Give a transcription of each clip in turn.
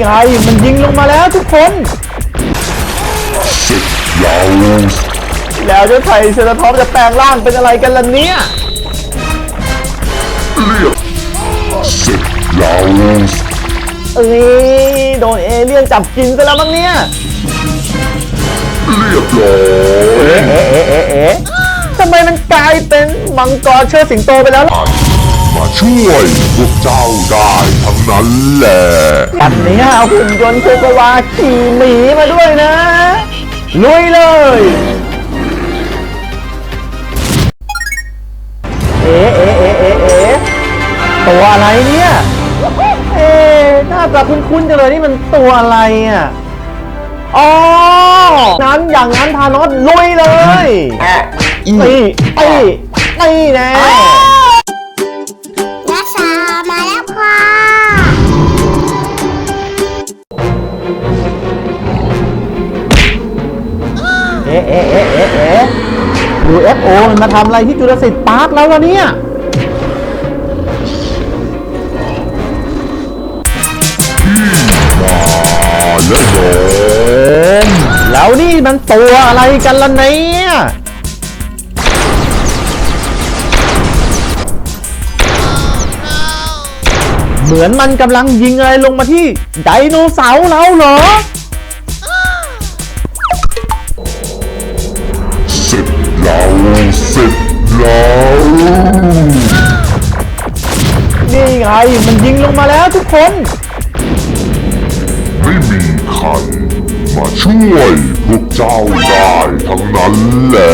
ไงมันยิงลงมาแล้วทุกคนเราแล้วเจ้าไทรเซราทอปส์จะแปลงร่างเป็นอะไรกันล่ะเนี่ยเรียบเสร็จเราเอ้ยโดนเอเลี่ยนจับกินซะแล้วมั้งเนี่ยเรียบร้อยเอ๊ะเอ๊ะเอ๊ะเอ๊ะทำไมมันกลายเป็นมังกรเชิดสิงโตไปแล้วล่ะมา ช่วยพวกเจ้าได้ทั้งนั้นแหละวันนี้เอาหุ่นยนต์โคโกวาขี่หมีมาด้วยนะ ลุยเลย เอ๊ะเอ๊ะเอ๊ะเอ๊ะเอ๊ะตัวอะไรเนี่ย เอ๊ะหน้าตาคุ้นๆจังเลยนี่มันตัวอะไรอะอ๋อนั้นอย่างนั้นทานอสลุยเลยอีตีตีตีแน่ อ๊ะเอ๊ะเอ๊ะเอ๊ะเอ๊ะดู FO มันมาทำอะไรที่จุลศิษย์ปาร์คแล้ววะเนี่ยมาแล้วเหรอแล้วนี่มันตัวอะไรกันล่ะเนี่ยเหมือนมันกำลังยิงอะไรลงมาที่ไดโนเสาร์เราเหรอ นี่ไงมันยิงลงมาแล้วทุกคน ไม่มีใครมาช่วยพวกเจ้าได้ทั้งนั้นแหละ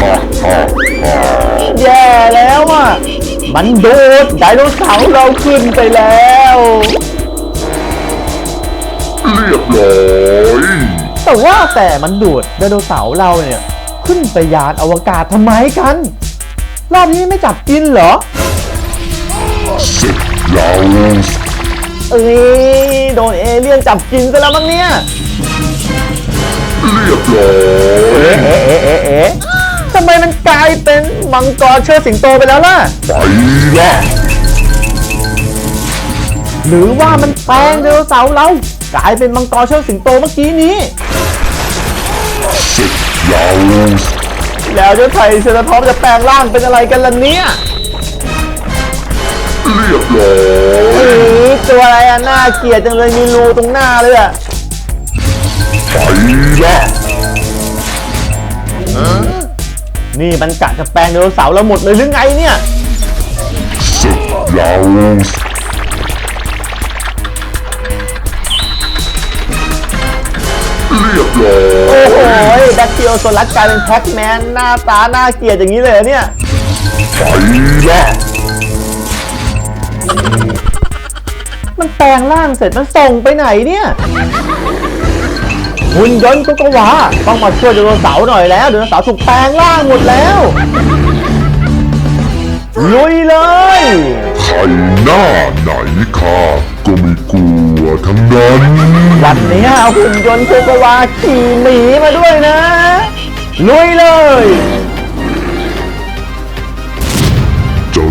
ฮ่าฮ่าฮ่าแย่แล้วอะ มันโดดไดโนเสาร์เราขึ้นไปแล้ว เรียบร้อย แต่ว่าแต่มันดูดไดโนเสาร์เราเนี่ย ขึ้นไปยานอวกาศทำไมกัน รอบนี้ไม่จับกินเหรอเสร็จเราเอ้ย โดนเอเลี่ยนจับกินซะแล้วมั้งเนี่ยเรียบร้อยเอ๊ะเอ๊ะเอ๊ะเอ๊ะทำไมมันกลายเป็นมังกรเชิดสิงโตไปแล้วล่ะไปละหรือว่ามันแปลงไดโนเสาร์เรา กลายเป็นมังกรเชิดสิงโตเมื่อกี้นี้ เสร็จเราแล้วเจ้าไทรเซราทอปส์จะแปลงร่างเป็นอะไรกันล่ะเนี่ยเรียบร้อยเอ้ยตัวอะไรอะน่าเกลียดจังเลยมีรูตรงหน้าเลยอะไปละนี่มันกะจะแปลงไดโนเสาร์เราหมดเลยหรือไงเนี่ยเสร็จเร เรียบร้อยโอ้โหแบคทีโอโซลัสกลายเป็นแพ็กแมนหน้าตาน่าเกลียดอย่างนี้เลยเหรอเนี่ย ไปละมันแปลงร่างเสร็จมันส่งไปไหนเนี่ยหุ่นยนต์กุกวาต้องมาช่วยไดโนเสาร์หน่อยแล้วไดโนเสาร์ถูกแปลงร่างหมดแล้ว ลุยเลย ใครหน้าไหนข้าก็ไม่ก ลัวทั้งนั้น วันนี้เอาหุ่นยนต์กุกวาขี่หมีมาด้วยนะ ลุยเลยเจอ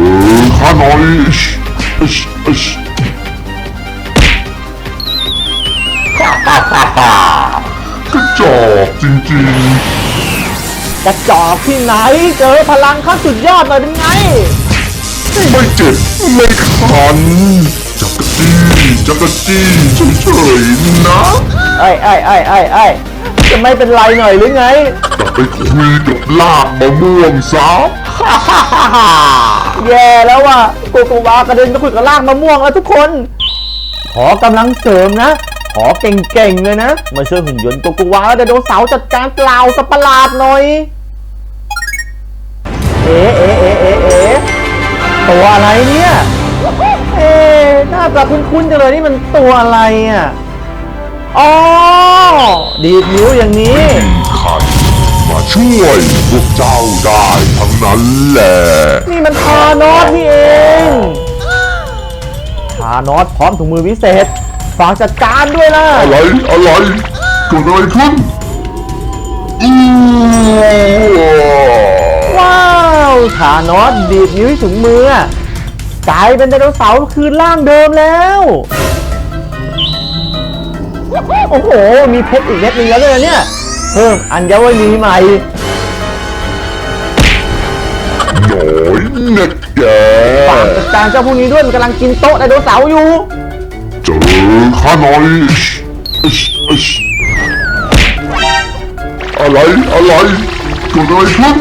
ข้าหน่อยอิชอิชฮ่าฮ่าฮ่าฮ่ากระจอกจริงกระจอกที่ไหน เจอพลังขั้นสุดยอดหน่อยเป็นไงๆ ไม่เจ็บไม่คัน จักรจี้จักรจี้เฉยๆนะไอ้ไอ้ไอ้ไอ้ไอ้จะไม่เป็นไรหน่อยหรือไงจะไปคุยกับลากมะม่วงซะ แย่แล้วว่ะโกโกวากระเด็นไปคุยกับล่างมะม่วงแล้วทุกคน ขอกำลังเสริมนะ ขอเก่งๆเลยนะ มาช่วยหุ่นยนต์โกโกวาและไดโนเสาร์จัดการเปล่าสัตว์ประหลาดหน่อย เอ๊ะเอ๊ะเอ๊ะเอ๊ะเอ๊ะ ตัวอะไรเนี่ยเอ๊ะหน้าตาคุ้นๆจังเลยนี่มันตัวอะไรอะอ๋อดีดนิ้วอย่างนี้มีใครมาช่วยพวกเจ้าได้ทั้งนั้นแหละ นี่มันทานอสนี่เองทานอสพร้อมถุงมือวิเศษฝากจัดการด้วยล่ะอะไรอะไรเกิดอะไรขึ้นอู้ ว้าวทานอสดีดนิ้วที่ถุงมืออะกลายเป็นไดโนเสาร์คืนร่างเดิมแล้ว โอ้โห มีเพชรอีกเม็ดหนึงแล้วเลยนะเนี่ย เพิ่มอัญมณีใหม่หน่อยนะแกฝากจัดการเจ้าพวกนี้ด้วยมันกำลังกินโต๊ะไดโนเสาร์อยู่ เจอข้าหน่อยอิชอิชอะไร อะไรเกิดอะไรขึ้น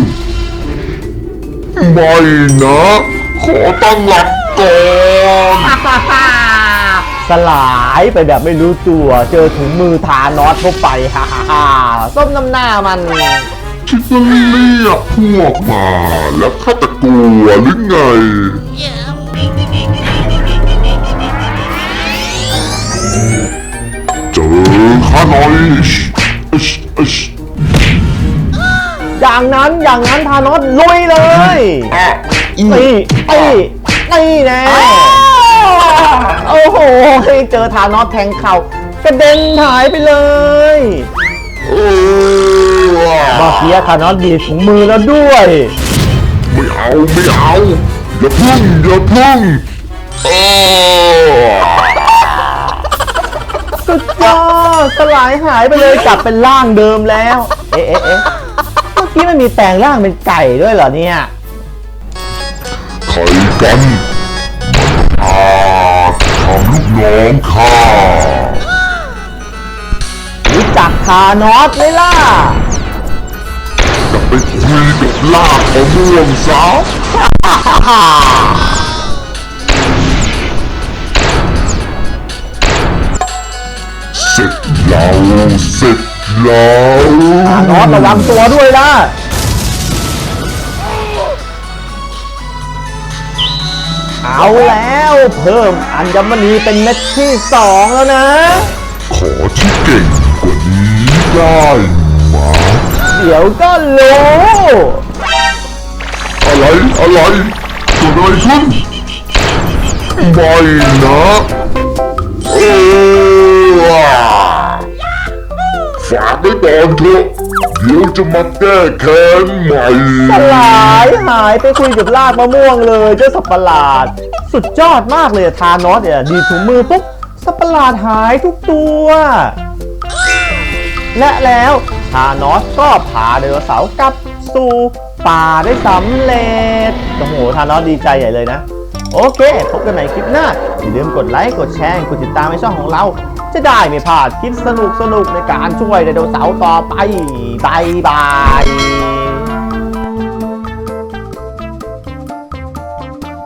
ไม่นะ ขอตั้งหลักก่อนสลายไปแบบไม่รู้ตัว เจอถุงมือทานอสเข้าไปฮ่าฮ่าฮ่าส้มน้ำหน้ามันคิดว่าเรียกพวกมาแล้วข้าจะกลัวหรือไง เจอข้าหน่อย อิชอิชอย่างนั้นอย่างนั้นทานอสลุยเลยอะอีนี่นี่นี่แน่โอ้โหเจอทานอสแทงเข่ากระเด็นหายไปเลยโอ้เมื่อกี้ทานอสดีดถุงมือแล้วด้วย ไม่เอาไม่เอาอย่าพึ่งอย่าพึ่งเออสุดยอดสลายหายไปเลยกลับเป็นร่างเดิมแล้ว เอ๊ะเอ๊ะเอ๊ะเมื่อ กี้มันมีแปลงร่างเป็นไก่ด้วยเหรอเนี่ยใครกันอาทำลูกน้องข้ารู้จักทานอสไหมล่ะจะไปคุยกับลากมะม่วงซะเสร็จแล้วเสร็จ แล้วทานอสระวังตัวด้วยนะเอาแล้วเพิ่มอัญมณีเป็นเม็ดที่สองแล้วนะ ขอที่เก่งกว่านี้ได้ไหมเดี๋ยวก็รู้อะไรอะไรเกิดอะไรขึ้นไม่นะเออ ฝากไว้ก่อนเถอะเดี๋ยวจะมาแก้แค้นใหม่ สลายหายไปคุยกับลากมะม่วงเลยเจ้าสัตว์ประหลาด สุดยอดมากเลยอะทานอสเนี่ยดีดถุงมือปุ๊บสัตว์ประหลาดหายทุกตัว และแล้วทานอสก็พาไดโนเสาร์กลับสู่ป่าได้สำเร็จโอ้โหทานอสดีใจใหญ่เลยนะ โอเค พบกันใหม่คลิปหน้า อย่าลืมกดไลค์ กดแชร์ กดติดตามในช่องของเรา จะได้ไม่พลาดคลิปสนุกสนุกในการช่วยไดโนเสาร์ต่อไปบายบาย